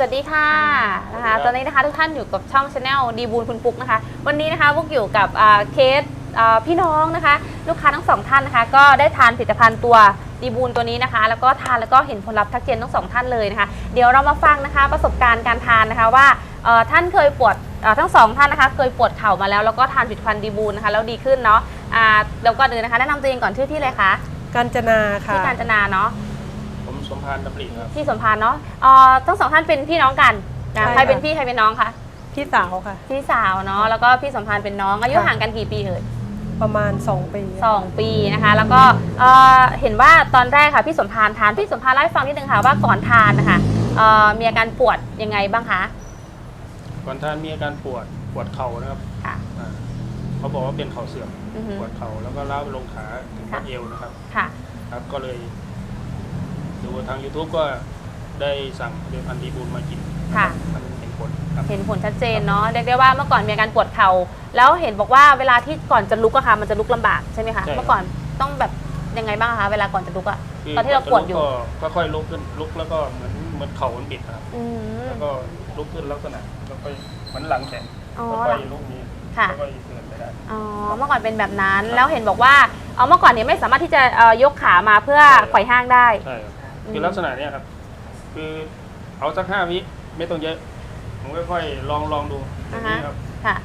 สวัสดีค่ะนะคะตอนนี้นะคะทุกท่านอยู่กับช่องชาแนลดีบูลคุณปุ๊กนะคะ วันนี้นะคะพวกอยู่กับอ่าเคสอ่าพี่น้องนะคะ ลูกค้าทั้งสองท่านนะคะ ก็ได้ทานผลิตภัณฑ์ตัวดีบูลตัวนี้นะคะ แล้วก็ทานแล้วก็เห็นผลลัพธ์ทักเจนทั้งสองท่านเลยนะคะ เดี๋ยวเรามาฟังนะคะประสบการณ์การทานนะคะว่าเอ่อท่านเคยปวดเอ่อทั้งสองท่านนะคะเคยปวดเข่ามาแล้วแล้วก็ทานผลิตภัณฑ์ดีบูลนะคะแล้วดีขึ้นเนาะอ่าแล้วก็เดินนะคะแนะนำตัวเองก่อนชื่อที่เลยคะกัญจนาค่ะที่การจนาเนาะผม สมพานดำริครับที่สมพานเนาะเอ่อทั้งสองท่านเป็นพี่น้องกันนะใช่ใครเป็นค่ะพี่ใครเป็นน้องคะพี่สาวค่ะ พี่สาวเนาะแล้วก็พี่สมพานเป็นน้องอายุค่ะ ห่างกันกี่ปีเอ่ยประมาณ 2 ปีสองปีนะคะ แล้วก็เอ่อเห็นว่าตอนแรกค่ะพี่สมพานทานพี่สมพานเล่าให้ฟังนิดนึงค่ะว่าก่อนทานนะคะเอ่อมีอาการปวดยังไงบ้างคะก่อนท่านมีอาการปวดปวดเข่านะครับค่ะอ่าเขาบอกว่าเป็นเข่าเสื่อมอือฮึ ปวดเข่าแล้วก็ล้าวไปลงขาถึงค่ะบัดเอวนะครับ ค่ะ ครับก็เลย ดูทาง YouTube ก็ได้สั่งเดือนพันธีบูลมากินค่ะ มันเห็นผลครับ เห็นผลชัดเจนเนาะเรียกได้ว่าเมื่อก่อนมีอาการปวดเข่าแล้วเห็นบอกว่าเวลาที่ก่อนจะลุกอะค่ะ มันจะลุกลำบากใช่ไหมคะใช่ครับ เมื่อก่อนต้องแบบยังไงบ้างคะเวลาก่อนจะลุกอะ คืตอนที่เราปวดอยู่ ก็ค่อยๆลุกขึ้นลุกแล้วก็เหมือนเหมือนเข่ามันบิดนะครับอืมแล้วก็ลุกขึ้นลักษณะแล้วก็เหมือนหลังแข็งอ๋อแล้วก็ลุกนี้ค่ะ แล้วก็เดินไปได้ อ๋อเมื่อก่อนเป็นแบบนั้นแล้วเห็นบอกว่าเอาเมื่อก่อนเนี่ยไม่สามารถที่จะเอ่อยกขามาเพื่อใช่ ไขว่ห้างได้ ใช่ครับอืม คือลักษณะเนี้ยครับ คือเอาสักห้าวิไม่ต้องเยอะ ผมค่อยๆลองลองดูตรงนี้ครับค่ะ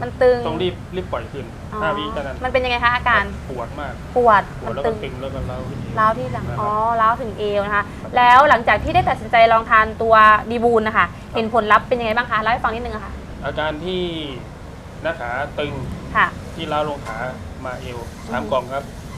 มันตึงต้องรีบรีบปล่อยขึ้นอ๋อห้าวิแค่นั้นมันเป็นยังไงคะอาการปวดมากปวดปวมัดนแล้วตึก็งตึงแล้วก็เล้าวขึ้นเอวร้าวที่หลังนะครับอ๋อร้าวถึงเอวนะคะ แล้วหลังจากที่ได้ตัดสินใจลองทานตัวดีบูลนะคะ เห็นผลลัพธ์เป็นยังไงบ้างคะเล่าให้ฟังนิดนึงอะค่ะ อาการที่หน้าขาตึงค่ะ ที่ล้าวลงขามาเอวสามอืมกล่องครับ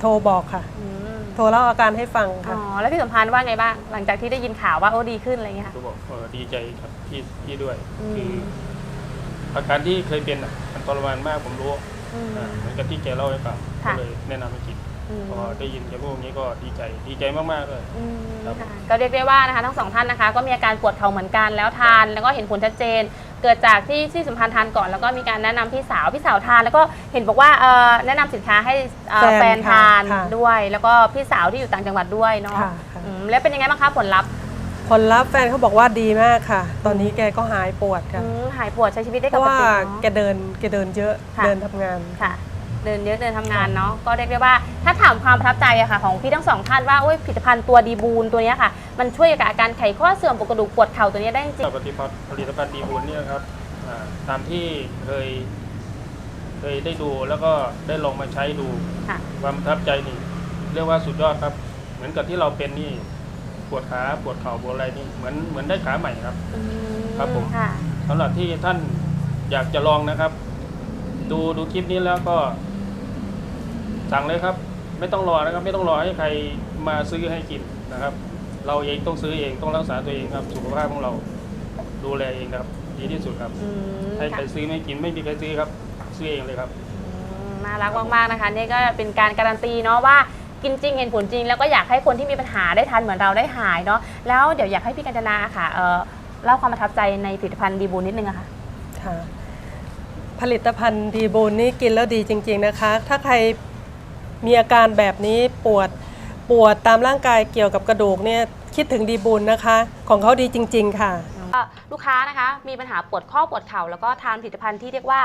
โทรบอกค่ะ อืมโทรเล่าอาการให้ฟังอ๋ค่ะ อแล้วพี่สัมพันธ์ว่าไงบ้างหลังจากที่ได้ยินข่าวว่าโอ้ดีขึ้นอะไรอย่างเงี้ยค่ะ ก็บอกเออดีใจครับพี่พี่ด้วย อืม คืออาการที่เคยเป็นอะมันทรมานมากผมรู้อืม อ่าเหมือนกับที่แกเล่าให้ฟังก็ค่ะ เลยแนะนำให้กินอืมพอได้ยินแกพูดอย่างนี้ก็ดีใจดีใจมากๆเลย อืมครับค่ะก็เรียกได้ว่านะคะทั้งสองท่านนะคะ ก็มีอาการปวดเข่าเหมือนกันแล้วทาน แล้วก็เห็นผลชัดเจน เกิดจากที่ที่สัมพันธ์ทานก่อนแล้วก็มีการแนะนำพี่สาวพี่สาวทาน แล้วก็เห็นบอกว่าเอ่อแนะนำสินค้าให้เอ่อแฟแฟนนค่ะทานค่ะด้วย แล้วก็พี่สาวที่อยู่ต่างจังหวัดด้วยเนาะค่ะค่ะ อืมแล้วเป็นยังไงบ้างคะผลลัพธ์ผลลัพธ์แฟนเขาบอกว่าดีมากค่ะ ตอนนี้แกก็หายปวดค่ะ อืมหายปวดใช้ชีวิตได้เพปราะกว่าติแกเนาะเดินแกเดินเยอะค่ะ เดินทำงาน ค่ะ เดินเยอะเดินทำงานเนาะก็เรียกได้ว่าถ้าถามความประทับใจอะค่ะ ของพี่ทั้งสองท่านว่าโอ้ยผลิตภัณฑ์ตัวดีบูนตัวเนี้ยค่ะ มันช่วยกับอาการไขข้อเสื่อมปวดกระดูกปวดเข่าตัวเนี้ยได้จริง ปฏิพัฒน์ผลิตภัณฑ์ดีบุญเนี่ยครับอ่าตามที่เคย เคยได้ดูแล้วก็ได้ลองมาใช้ดูค่ะ ความประทับใจนี่ เรียกว่าสุดยอดครับ เหมือนกับที่เราเป็นนี่ปวดขาปวดเข่าปวดอะไรนี่เหมือนเหมือนได้ขาใหม่ครับ อืมครับผม ค่ะ สำหรับที่ท่านอยากจะลองนะครับ ดูดูคลิปนี้แล้วก็ สั่งเลยครับ ไม่ต้องรอนะครับ ไม่ต้องรอให้ใครมาซื้อให้กินนะครับ เราเองต้องซื้อเองต้องรักษาตัวเองครับ สุขภาพของเราดูแลเองครับ ดีที่สุดครับ อืมให้ใครค่ะซื้อไม่กินไม่มีใครซื้อครับ ซื้อเองเลยครับ อืมน่ารักมากๆนะคะนี่ก็เป็นการการันตีเนาะว่ากินจริงเห็นผลจริง แล้วก็อยากให้คนที่มีปัญหาได้ทานเหมือนเราได้หายเนาะแล้วเดี๋ยวอยากให้พี่กัญจนาค่ะเอ่อเล่าความประทับใจในผลิตภัณฑ์ดีบูนนิดนึงอะค่ะ ค่ะ ผลิตภัณฑ์ดีบูนนี่กินแล้วดีจริง ๆนะคะ ถ้าใคร มีอาการแบบนี้ปวดปวดตามร่างกายเกี่ยวกับกระดูกเนี่ยคิดถึงดีบูนนะคะ ของเขาดีจริง ๆ ค่ะ ก็ลูกค้านะคะมีปัญหาปวดข้อปวดเข่าแล้วก็ทานผลิตภัณฑ์ที่เรียกว่า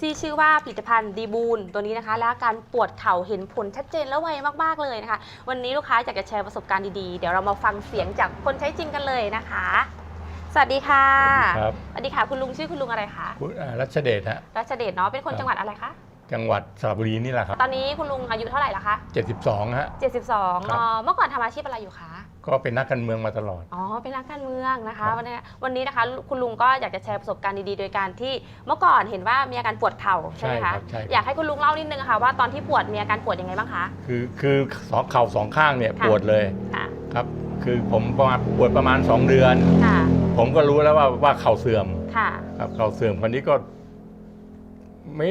ที่ชื่อว่าผลิตภัณฑ์ดีบูนตัวนี้นะคะ และอาการปวดเข่าเห็นผลชัดเจนและไวมากๆเลยนะคะ วันนี้ลูกค้าอยากจะแชร์ประสบการณ์ดีๆ เดี๋ยวเรามาฟังเสียงจากคนใช้จริงกันเลยนะคะ สวัสดีค่ะครับ สวัสดีค่ะ คุณลุงชื่อคุณลุงอะไรคะคุณอ่ารัชเดชฮะรัชเดชเนาะเป็นคนครับจังหวัดอะไรคะ จังหวัดสระบุรีนี่แหละครับ ตอนนี้คุณลุงอายุเท่าไหร่ละคะ 72 ฮะ 72ครับเนาะเมื่อก่อนทำอาชีพอะไรอยู่คะ ก็เป็นนักการเมืองมาตลอด อ๋อ เป็นนักการเมืองนะคะครับวันนี้วันนี้นะคะคุณลุงก็อยากจะแชร์ประสบการณ์ดีๆ โดยการที่เมื่อก่อนเห็นว่ามีอาการปวดเข่าใช่ไหมครัคะ ใช่อยากให้คุณลุงเล่านิดนึงค่ะว่าตอนที่ปวดมีอาการปวดยังไงบ้างคะ คือคือสองเข่าสองข้างเนี่ยค่ะ ปวดเลยค่ะ ครับ คือผมประมาณปวดประมาณ 2 เดือน ค่ะ ผมก็รู้แล้วว่าว่าเข่าเสื่อมค่ะ ครับเข่าเสื่อมคนนี้ก็ ไม่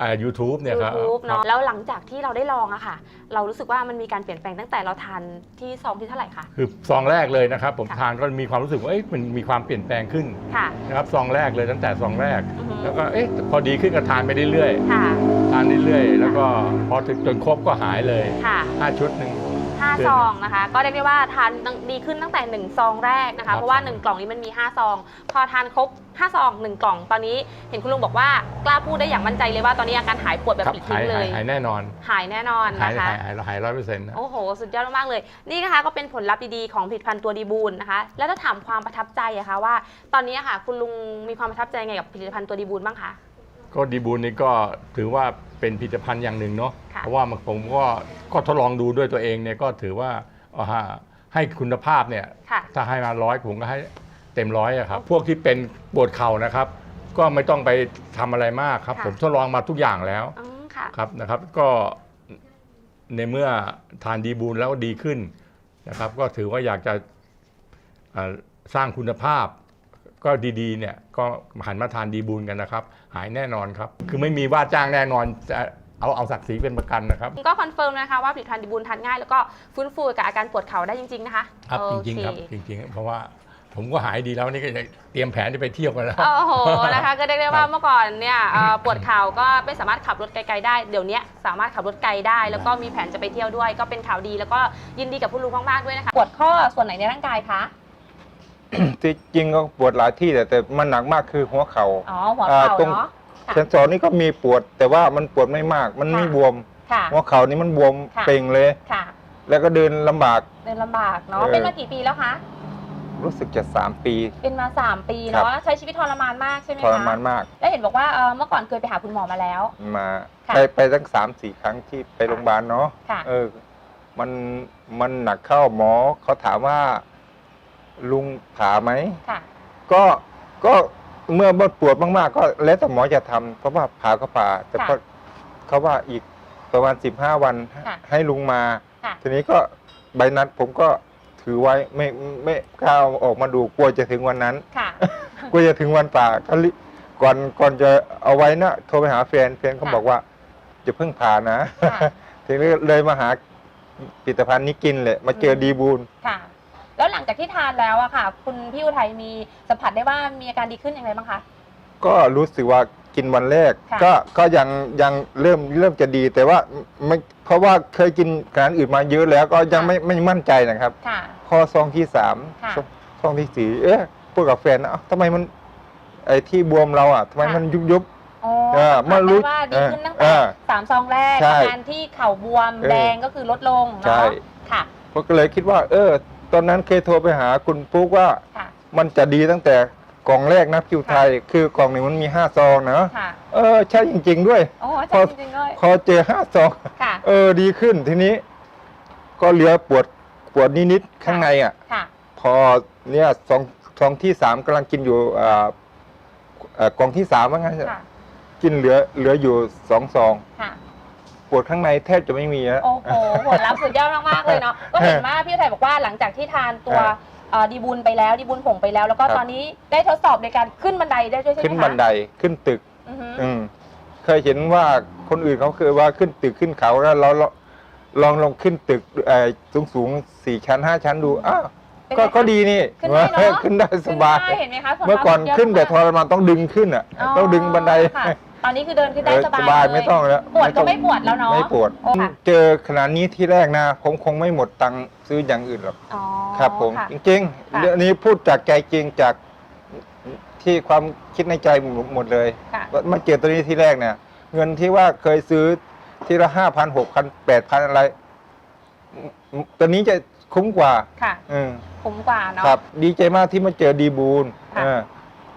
อ่า YouTube เนี่ยครับ YouTube ครัเนาะบแล้วหลังจากที่เราได้ลองอะค่ะ เรารู้สึกว่ามันมีการเปลี่ยนแปลงตั้งแต่เราทานที่ซองที่เท่าไหร่คะคือซองแรกเลยนะครับ ผมค่ะทานก็มีความรู้สึกว่าเอ๊ะมันมีความเปลี่ยนแปลงขึ้นค่ะ นะครับซองแรกเลยตั้งแต่ซองแรก อือฮึ แล้วก็เอ๊ะพอดีขึ้นก็ทานไปเรื่อยค่ะ ๆทานเรื่อยๆแล้วก็พอถึงจนครบก็หายเลยค่ะ ห้าชุดหนึ่ง ห้าเดือนซองนะคะ ก็เรียกได้ว่าทานดีขึ้นตั้งแต่หนึ่งซองแรกนะครัคะ บ เพราะว่าหนึ่งกล่องนี้มันมีห้าซอง พอทานครบห้าซองหนึ่งกล่อง ตอนนี้เห็นคุณลุงบอกว่ากล้าพูดได้อย่างมั่นใจเลยว่าตอนนี้อาการหายปวดแบบครับปลิดหาทิ้ยงเลหายย หายแน่นอนหายแน่นอนหายนะคะ หายหายหายร้อยเปอร์เซ็นต์นะโอ้โห สุดยอดมากๆเลย นี่นะคะก็เป็นผลลัพธ์ดีๆของผลิตภัณฑ์ตัวดีบูลนะคะ แล้วถ้าถามความประทับใจอะคะว่า ตอนนี้อะค่ะ คุณลุงมีความประทับใจไงกับผลิตภัณฑ์ตัวดีบูลบ้างคะ ก็ดีบูลนี่ก็ถือว่าเป็นผลิตภัณฑ์อย่างหนึ่งเนาะค่ะเพราะว่ามันผมก็ก็ทดลองดูด้วยตัวเองเนี่ยก็ถือว่าเอาฮะให้คุณภาพเนี่ยค่ะถ้าให้มาร้อยผมก็ให้เต็มร้อยอะครับ พวกที่เป็นปวดเข่านะครับ ก็ไม่ต้องไปทำอะไรมากครับค่ะผมทดลองมาทุกอย่างแล้วอืมค่ะครับนะครับก็ในเมื่อทานดีบูลแล้วดีขึ้นนะครับ ก็ถือว่าอยากจะเอ่อสร้างคุณภาพ ก็ดีๆเนี่ยก็หันมาทานดีบูลกันนะครับ หายแน่นอนครับ คือไม่มีว่าจ้างแน่นอนจะเอาเอาศักดิ์ศรีเป็นประกันนะครับ ก็คอนเฟิร์มนะคะว่าผลิตภัณฑ์ดีบูลทานง่ายแล้วก็ฟื้นฟูกับอาการปวดเข่าได้จริง ๆ นะคะครับโอจริงเคๆครับจริงๆ เพราะว่าผมก็หายดีแล้วนี่ก็จะเตรียมแผนจะไปเที่ยวกันแล้ว โอ้โห นะคะ ก็เรียกได้ว่าครับเมื่อก่อนเนี่ยเอ่อปวดเข่าก็ไม่สามารถขับรถไกลๆได้ เดี๋ยวนี้สามารถขับรถไกลได้ แล้วก็มีแผนจะไปเที่ยวด้วย ก็เป็นข่าวดีแล้วก็ยินดีกับผู้รู้มากๆด้วยนะคะ ปวดข้อส่วนไหนในร่างกายคะ ที่จริงก็ปวดหลายที่แต่แต่มันหนักมากคือหัวเขาอ๋อหัวเข่าอ่าตรงเนาะค่ะเซนสอนนี่ก็มีปวด แต่ว่ามันปวดไม่มาก มันไม่ค่ะบวมค่ะหัวเข่านี่มันบวมค่ะเป่งเลยค่ะ แล้วก็เดินลำบากเดินลำบากเนาะเออเป็นมากี่ปีแล้วคะรู้สึกจะสามปี เป็นมา3ปีครัเนาะบใช้ชีวิตทรมานมากใช่ไหมทคะรมานมาก แล้วเห็นบอกว่าเอ่อเมื่อก่อนเคยไปหาคุณหมอมาแล้ว มาค่ะไปไปตั้งสามสี่ครั้งที่ไปโรงพยาบาลเนาะค่ะเออ มันมันหนักเข้าหมอเขาถามว่า ลุงผ่าไหม ค่ะ ก็ก็เมื่อปวดมากๆ ก็แล้วแต่หมอจะทำเพราะว่าผ่าก็ผ่า แต่ค่ะก็เขาว่าอีกประมาณสิบห้าวันค่ะให้ลุงมา ค่ะ ทีนี้ก็ใบนัดผมก็ถือไว้ไม่ไม่กล้าเอาออกมาดูกลัวจะถึงวันนั้น ค่ะ กลัวจะถึงวันป่าก็รีก่อนก่อนจะเอาไว้นะโทรไปหาแฟนแฟนเขาค่ะ บอกว่าจะเพิ่งผ่านะ ค่ะ ทีนี้เลยมาหาผลิตภัณฑ์นี้กินเลยมาเจอดีบูล ค่ะแล้วหลัง จากที่ทานแล้วอะค่ะ คุณพี่อุทัยมีสัมผัสได้ว่ามีอาการดีขึ้นอย่างไรบ้างคะ ก็รู้สึกว่ากินวันแรก ค่ะ ก็ก็ยังยังเริ่มเริ่มจะดีแต่ว่าไม่เพราะว่าเคยกินอาหารอื่นมาเยอะแล้วก็ยังไม่ไม่มั่นใจนะครับ ค่ะ พอซองที่สามค่ะ ซองซองที่สี่เอ๊ะพูดกับแฟนนะเอ้าทำไมมัน ไอ้ที่บวมเราอะทำไมค่ะมันยุบยุบ อ๋อเออสัมผัสเมื่อรู้ได้ว่าดีขึ้นตั้งเอแต่อสามซองแรกใช่อาการที่เข่าบวมเออแดงก็คือลดลงใช่ เนาะค่ะผมก็เลยคิดว่า เออ ตอนนั้นเคยโทรไปหาคุณปุ๊กว่าค่ะ มันจะดีตั้งแต่กล่องแรกนะคิวไทย คือกล่องหนึ่งมันมีห้าซองนะค่ะ เออใช่จริง ๆ ด้วย โอ้พอใช่จริงๆเลยพอเจอห้าซอง ค่ะ เออดีขึ้นทีนี้ ก็เหลือปวดปวดนิดๆข้างในอะ ค่ะ พอเนี่ยซองซองที่สามกำลังกินอยู่อ่าเอ่อกล่องที่สามว่างั้นเถอะค่ะ กินเหลือเหลืออยู่สองซอง ค่ะ ปวดข้างในแทบจะไม่มีแล้วโอ้โหผลลัพธ์สุดยอดมากๆเลยเนาะ ก็เห็นว่าพี่อุทัยบอกว่าหลังจากที่ทานตัวครับเอ่อดีบุญไปแล้วดีบุญผงไปแล้ว แล้วก็ครับ ตอนนี้ได้ทดสอบในการขึ้นบันไดได้ด้วยใช่ไหมคะขึ้นบันไดขึ้นตึก อือฮึอืมเคยเห็นว่าคนอื่นเขาเคยว่าขึ้นตึกขึ้นเขาแล้วเราเราลองลองขึ้นตึกสูงสูงๆสี่ชั้นห้าชั้นดูอ้าวเป็นก็ไงคะ ก็ดีนี่ขึ้นได้เนอะ ขึ้นได้สบาย ขึ้นได้เห็นไหมคะผลลัพธ์เมื่อก่อนสุดยดขึ้นแต่ทมากรมานต้องดึงขึ้นอะ ต้องดึงบันได ค่ะ ตอนนี้คือเดินขึ้นได้เออสบายสบายเลไม่ต้องแล้วปวดก็ต้องไม่ปวดแล้วเนาะไม่ปวด โอ้ค่ะเจอขนาดนี้ที่แรกนะผมคงไม่หมดตังค์ซื้ออย่างอื่นหรอกอ๋อครับผมค่ะจริงค่ะๆเรื่องนี้พูดจากใจจริงจากที่ความคิดในใจหมดเลยค่ะ มาเจอตัวนี้ที่แรกเนี่ย เงินที่ว่าเคยซื้อทีละห้าพันหกพันแปดพันอะไรอืมตัวนี้จะคุ้มกว่าค่ะ อืม คุ้มกว่าเนาะ ครับดีใจมากที่มาเจอดีบูลค่ะ เออ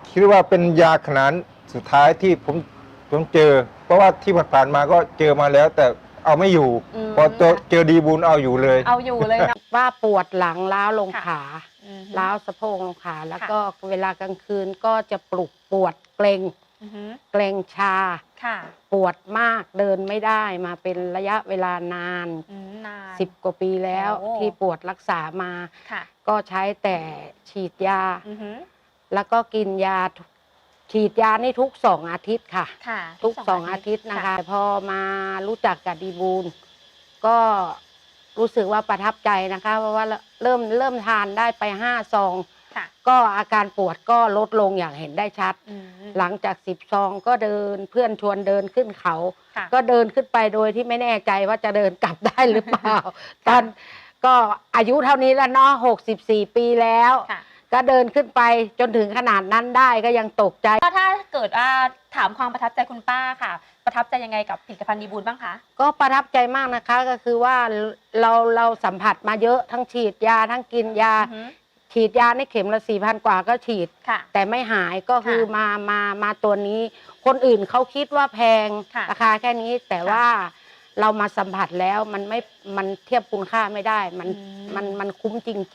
คิดว่าเป็นยาขนานสุดท้ายที่ผม ผมเจอ เพราะว่าที่ผ่านๆมาก็เจอมาแล้ว แต่เอาไม่อยู่มพอเจอเจอดีบูลเอาอยู่เลย เอาอยู่เลยนะ ว่าปวดหลังล้าวลงค่ะ ขาอืมล้าวสะโพกลงขา แล้วค่ะก็เวลากลางคืนก็จะปลุกปวดเกรงอือหือเกรงชา ค่ะปวดมากเดินไม่ได้มาเป็นระยะเวลานานอืมนาน สิบกว่าปีแล้วโอ้ ที่ปวดรักษามา ค่ะก็ใช้แต่ฉีดยา อือหือแล้วก็กินยาทุก ฉีดยานี่ทุกสองอาทิตย์ค่ะ ค่ะทุกสองอาทิตย์นะคะ พอมารู้จักกับดีบูลก็รู้สึกว่าประทับใจนะคะ เพราะว่าเริ่มเริ่มทานได้ไปห้าซองค่ะ ก็อาการปวดก็ลดลงอย่างเห็นได้ชัด อืม หลังจากสิบซองก็เดินเพื่อนชวนเดินขึ้นเขา ค่ะ ก็เดินขึ้นไปโดยที่ไม่แน่ใจว่าจะเดินกลับได้หรือเปล่า ตอนก็อายุเท่านี้แล้วเนาะหกสิบสี่ปีแล้ว ค่ะ ก็เดินขึ้นไปจนถึงขนาดนั้นได้ก็ยังตกใจ ก็ถ้าเกิดว่าถามความประทับใจคุณป้าค่ะ ประทับใจยังไงกับผลิตภัณฑ์ดีบูลบ้างคะ ก็ประทับใจมากนะคะก็คือว่าเราเราสัมผัสมาเยอะทั้งฉีดยาทั้งกินยาอือหือฉีดยาในเข็มละสี่พันกว่าก็ฉีด ค่ะ แต่ไม่หายก็คือค่ะมามามาตัวนี้ คนอื่นเขาคิดว่าแพงค่ะราคาแค่นี้แต่ค่ะว่าเรามาสัมผัสแล้วมันไม่มันเทียบคุณค่าไม่ได้ มันอืม มันมันคุ้มจริงๆ